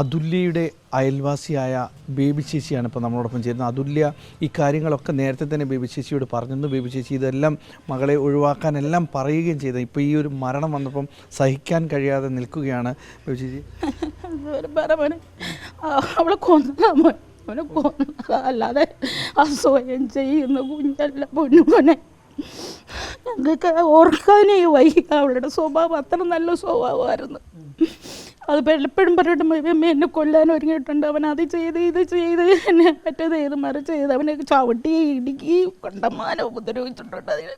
അതുല്യയുടെ അയൽവാസിയായ ബേബി ചേച്ചിയാണ് ഇപ്പോൾ നമ്മളോടൊപ്പം ചേരുന്നത്. അതുല്യ ഈ കാര്യങ്ങളൊക്കെ നേരത്തെ തന്നെ ബേബി ചേച്ചിയോട് പറഞ്ഞിരുന്നു. ബേബി ചേച്ചി ഇതെല്ലാം മകളെ ഒഴിവാക്കാനെല്ലാം പറയുകയും ചെയ്തു. ഇപ്പോൾ ഈ ഒരു മരണം വന്നപ്പം സഹിക്കാൻ കഴിയാതെ നിൽക്കുകയാണ് ബേബി ചേച്ചി. അവളെ അല്ലാതെ ആ സ്വയം ചെയ്യുന്ന കുഞ്ഞല്ല പൊന്നു മോനെ. ഞങ്ങൾക്ക് ഓർക്കാനേ വൈകി അവളുടെ സ്വഭാവം അത്ര നല്ല സ്വഭാവമായിരുന്നു. അത് പലപ്പോഴും പറഞ്ഞിട്ട് അമ്മ എന്നെ കൊല്ലാൻ ഒരുങ്ങിയിട്ടുണ്ട്. അവൻ അത് ചെയ്ത് ഇത് ചെയ്ത്. എന്നെ മറ്റേത് ചെയ്ത് മറിച്ച് ചെയ്ത്. അവനെ ചവിട്ടി ഇടുക്കി കണ്ടമാനം ഉപദ്രവിച്ചിട്ടുണ്ട് അതിന്.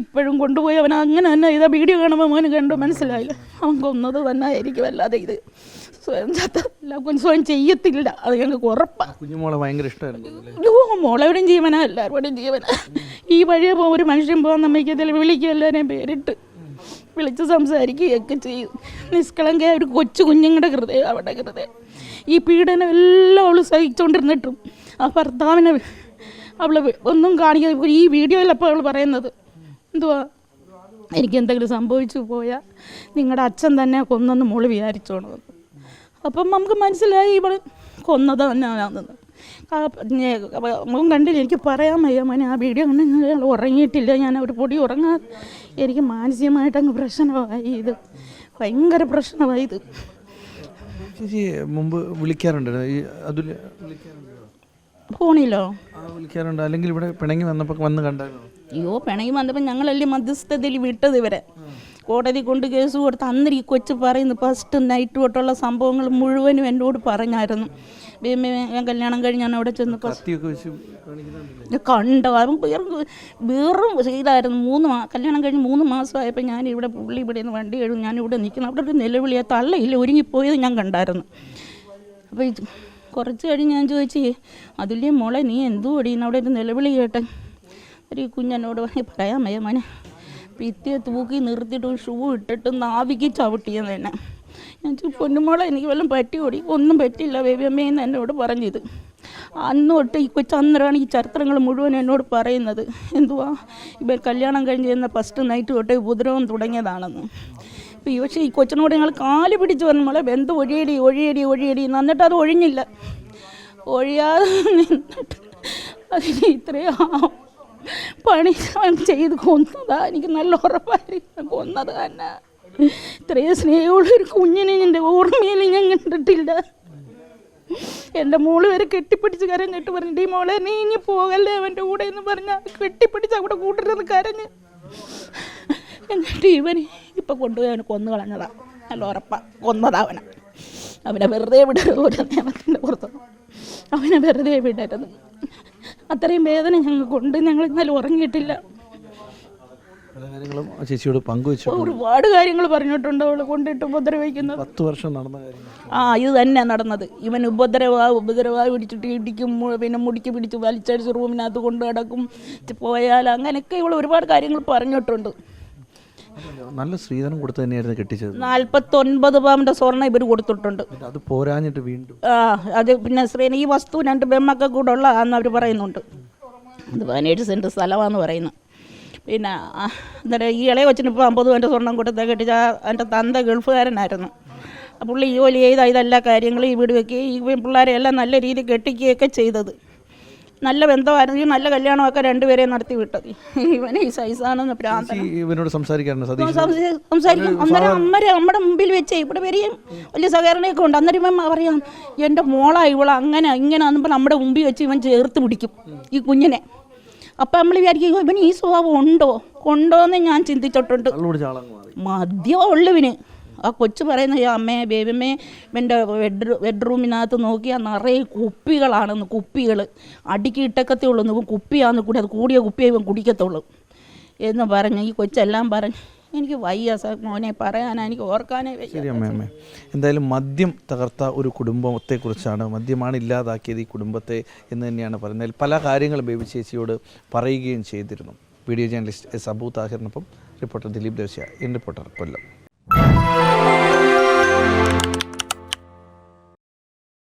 ഇപ്പോഴും കൊണ്ടുപോയി അവൻ അങ്ങനെ തന്നെ ഇതാ വീഡിയോ കാണുമ്പോൾ മോന് കണ്ടു മനസ്സിലായില്ല. അവൻ കൊന്നത് തന്നെ ആയിരിക്കും അല്ലാതെ ഇത് സ്വയം ചത്തല്ല സ്വയം ചെയ്യത്തില്ല. അത് ഞങ്ങൾക്ക് ഉറപ്പാണ് കുഞ്ഞുമോളെ ഭയങ്കര ഇഷ്ടമായിരുന്നു ഓ മോളെവിടെയും ജീവനാ എല്ലാവരുടെയും ജീവനാ. ഈ വഴിയെ പോ ഒരു മനുഷ്യൻ പോകാൻ നമ്മൾക്ക് ഇതിൽ വിളിക്കുക എല്ലാവരെയും പേരിട്ട്. വിളിച്ച് സംസാരിക്കുകയൊക്കെ ചെയ്യും. നിഷ്കളങ്ക ഒരു കൊച്ചു കുഞ്ഞുങ്ങളുടെ ഹൃദയം അവരുടെ ഹൃദയം. ഈ പീഡനം എല്ലാം അവൾ സഹിച്ചുകൊണ്ടിരുന്നിട്ടും ആ ഭർത്താവിനെ അവൾ ഒന്നും കാണിക്കാതെ ഈ വീഡിയോയിലപ്പോൾ അവൾ പറയുന്നത് എന്തുവാ? എനിക്ക് എന്തെങ്കിലും സംഭവിച്ചു പോയാൽ നിങ്ങളുടെ അച്ഛൻ തന്നെ കൊന്നെന്ന് മോൾ വിചാരിച്ചോണമെന്ന് അപ്പം നമുക്ക് മനസ്സിലായി ഇവൾ കൊന്നത് തന്നെയാണെന്ന് മുഖം കണ്ടില്ല. എനിക്ക് പറയാൻ വയ്യ മോനെ ആ വീഡിയോ കണ്ട് ഞാൻ ഉറങ്ങിയിട്ടില്ല. ഞാൻ ഒരു പൊടി ഉറങ്ങാ എനിക്ക് മാനസികമായിട്ട് അങ്ങ് പ്രശ്നമായി. ഇത് ഭയങ്കര പ്രശ്നമായി ഇത്. ചേച്ചി മുമ്പ് വിളിക്കാറുണ്ട് ഫോണിലോ? വിളിക്കാറുണ്ട്. അല്ലെങ്കിൽ ഇവിടെ പിണങ്ങി വന്നപ്പോൾ വന്ന് കണ്ടായിരുന്നു? അയ്യോ പിണങ്ങി വന്നപ്പോൾ ഞങ്ങളല്ലേ മധ്യസ്ഥതയിൽ വിട്ടത് ഇവരെ. കോടതി കൊണ്ട് കേസ് കൊടുത്ത് അന്നേരം ഈ കൊച്ചു പറയുന്നു ഫസ്റ്റ് നൈറ്റ് തൊട്ടുള്ള സംഭവങ്ങൾ മുഴുവനും എന്നോട് പറഞ്ഞായിരുന്നു. ഞാൻ കല്യാണം കഴിഞ്ഞ് ഞാൻ അവിടെ ചെന്ന് ഫസ്റ്റ് കത്തിയൊക്കെ വെച്ച് കാണിക്കുന്നുണ്ടല്ലേ. ഇത് കണ്ടോ. അവൻ വേറും ചെയ്തായിരുന്നു മൂന്ന് മാ കല്യാണം കഴിഞ്ഞ് മൂന്ന് മാസമായപ്പോൾ ഞാൻ ഇവിടെ പുള്ളി ഇവിടെ നിന്ന് വണ്ടി കഴിഞ്ഞു ഞാൻ ഇവിടെ നിൽക്കുന്നു. അവിടെ ഒരു നിലവിളിയെ തള്ളയില്ല ഒരുങ്ങിപ്പോയത് ഞാൻ കണ്ടായിരുന്നു. അപ്പോൾ കുറച്ച് കഴിഞ്ഞ് ഞാൻ ചോദിച്ചു അതില്ലേ മോളെ നീ എന്തോ ഓടിയെന്ന് അവിടെ ഒരു നിലവിളി കേട്ടെ ഒരു കുഞ്ഞെന്നോട് പറഞ്ഞു പറയാൻ വയ്യ മോനെ. പിത്തിയെ തൂക്കി നിർത്തിയിട്ടും ഷൂ ഇട്ടിട്ടും നാവിക്ക് ചവിട്ടിയെന്ന് തന്നെ പൊന്നുമോളെ എനിക്ക് വല്ലതും പറ്റിയോടി ഒന്നും പറ്റില്ല അമ്മയെന്ന് എന്നോട് പറഞ്ഞത്. അന്ന് തൊട്ട് ഈ കൊച്ചു അന്നേരമാണ് ഈ ചരിത്രങ്ങൾ മുഴുവൻ എന്നോട് പറയുന്നത്. എന്തുവാ? ഇവർ കല്യാണം കഴിഞ്ഞ് ചെന്ന ഫസ്റ്റ് നൈറ്റ് തൊട്ട് ഉപദ്രവം തുടങ്ങിയതാണെന്ന്. ഇപ്പോൾ ഈ പക്ഷേ ഈ കൊച്ചിനോട് ഞങ്ങൾ കാൽ പിടിച്ച് പറഞ്ഞു മോളെ ബന്ധു ഒഴിയടി ഒഴിയടി ഒഴിയടി. എന്നിട്ട് അത് ഒഴിഞ്ഞില്ല. ഒഴിയാതെ നിന്നിട്ട് അതിന് ഇത്രയും പണി ചെയ്ത് കൊന്നതാ. എനിക്ക് നല്ല ഉറപ്പായിരിക്കും കൊന്നത് തന്നെ. ഇത്രയും സ്നേഹമുള്ള ഒരു കുഞ്ഞിനെ എന്റെ ഓർമ്മയിൽ ഞാൻ കണ്ടിട്ടില്ല. എന്റെ മോൾ വരെ കെട്ടിപ്പിടിച്ച് കരഞ്ഞിട്ട് പറഞ്ഞിട്ട് ഈ മോളെ നീ ഇനി പോകല്ലേ അവന്റെ കൂടെ? എന്ന് പറഞ്ഞാൽ കെട്ടിപ്പിടിച്ച് അവിടെ കൂട്ടരുന്ന് കരഞ്ഞ്. എന്നിട്ട് ഇവൻ ഇപ്പം കൊണ്ടുപോയി അവന് കൊന്നു കളഞ്ഞതാ. നല്ല ഉറപ്പാ. കൊന്നതാ അവനെ. അവനെ വെറുതെ വിടരുത് ഒരു നിയമത്തിന്റെ പുറത്ത്. അവനെ വെറുതെ വിടരുത്. അത്രയും വേദന ഞങ്ങൾക്കുണ്ട്. ഞങ്ങൾ ഇന്നലെ ഉറങ്ങിയിട്ടില്ല. പല കാര്യങ്ങളും ആ ചേച്ചിയോട് പങ്കുവെച്ചു ഒരുപാട് കാര്യങ്ങൾ പറഞ്ഞിട്ടുണ്ട് അവൾ കൊണ്ടിട്ട് ഉപദ്രവിക്കുന്നത് പത്ത് വർഷം നടന്ന ആ ഇത് തന്നെ നടന്നത്. ഇവൻ ഉപദ്രവ ഉപദ്രവ പിടിച്ചിട്ട് ഇടിക്കും പിന്നെ മുടിക്ക് പിടിച്ച് വലിച്ചടിച്ച് റൂമിനകത്ത് കൊണ്ട് കിടക്കും പോയാൽ അങ്ങനെയൊക്കെ ഇവൾ ഒരുപാട് കാര്യങ്ങൾ പറഞ്ഞിട്ടുണ്ട്. നല്ല സ്ത്രീധനം കൊടുത്തു തന്നെയായിരുന്നു കെട്ടിച്ചത്. നാൽപ്പത്തൊൻപത് പാമ്പിന്റെ സ്വർണം ഇവർ കൊടുത്തിട്ടുണ്ട്. അത് പോരാഞ്ഞിട്ട് വീണ്ടും. ആ അത് പിന്നെ സ്ത്രീ ഈ വസ്തു രണ്ട് ബെമ്മൊക്കെ കൂടെ ഉള്ളതാണെന്ന് അവർ പറയുന്നുണ്ട്. അത് പതിനേഴ് സെന്റ് സ്ഥലമാണെന്ന് പറയുന്നു. പിന്നെ എന്താ എന്നിട്ട് ഈ ഇളയ കൊച്ചിന് ഇപ്പോൾ അമ്പത് എന്റെ സ്വർണം കൊടുത്ത കെട്ടിച്ച എന്റെ തന്ത ഗൾഫുകാരനായിരുന്നു. പുള്ളി ജോലി ചെയ്ത ഇതെല്ലാ കാര്യങ്ങളും ഈ വീട് വെക്കുകയും ഈ പിള്ളേരെ എല്ലാം നല്ല രീതിയിൽ കെട്ടിക്കുകയൊക്കെ ചെയ്തത്. നല്ല ബന്ധമായിരുന്നു. ഈ നല്ല കല്യാണമൊക്കെ രണ്ടുപേരെയും നടത്തി വിട്ടത്. ഇവനെ ഈ സൈസാണെന്ന് ഇവനോട് സംസാരിക്കും. അന്നേരം അമ്മരെ നമ്മുടെ മുമ്പിൽ വെച്ച്. ഇവിടെ വരെയും വലിയ സഹകരണമൊക്കെ ഉണ്ട്. അന്നേരം ഇവൻ പറയാം എന്റെ മോളാ ഇവളെ. അങ്ങനെ ഇങ്ങനെ നമ്മുടെ മുമ്പിൽ വെച്ച് ഇവൻ ചേർത്ത് പിടിക്കും. ഈ കുഞ്ഞിനെ. അപ്പം നമ്മൾ വിചാരിക്കും "അയ്യോ, ഇവന് ഈ സ്വഭാവം ഉണ്ടോ? ഉണ്ടോ എന്ന് ഞാൻ ചിന്തിച്ചിട്ടുണ്ട്. മദ്യം ഉള്ളുവിന് ആ കൊച്ചു പറയുന്ന "ഈ അമ്മേ ബേബിമ്മേ എന്റെ ബെഡ് ബെഡ്റൂമിനകത്ത് നോക്കിയാൽ നിറയെ കുപ്പികളാണെന്ന് കുപ്പികൾ അടുക്കി ഇട്ടക്കത്തേ ഉള്ളൂ കുപ്പിയാന്ന് കൂടി അത് കൂടിയ കുപ്പിയെ ഇവൻ കുടിക്കത്തുള്ളൂ. എന്ന് പറഞ്ഞ് ഈ കൊച്ചെല്ലാം പറഞ്ഞ് എനിക്ക് വയ്യ സാർ മോനെ പറയാനാ എനിക്ക് ഓർക്കാനേ ശരി അമ്മ അമ്മ. എന്തായാലും മദ്യം തകർത്ത ഒരു കുടുംബത്തെക്കുറിച്ചാണ് മദ്യമാണ് ഇല്ലാതാക്കിയത് ഈ കുടുംബത്തെ എന്ന് തന്നെയാണ് പറയുന്നത്. പല കാര്യങ്ങളും ബേബി ചേച്ചിയോട് പറയുകയും ചെയ്തിരുന്നു. വീഡിയോ ജേർണലിസ്റ്റ് എസ് അബൂ താഹിറിനൊപ്പം റിപ്പോർട്ടർ ദിലീപ് ദേശിയ ഇൻ റിപ്പോർട്ടർ കൊല്ലം.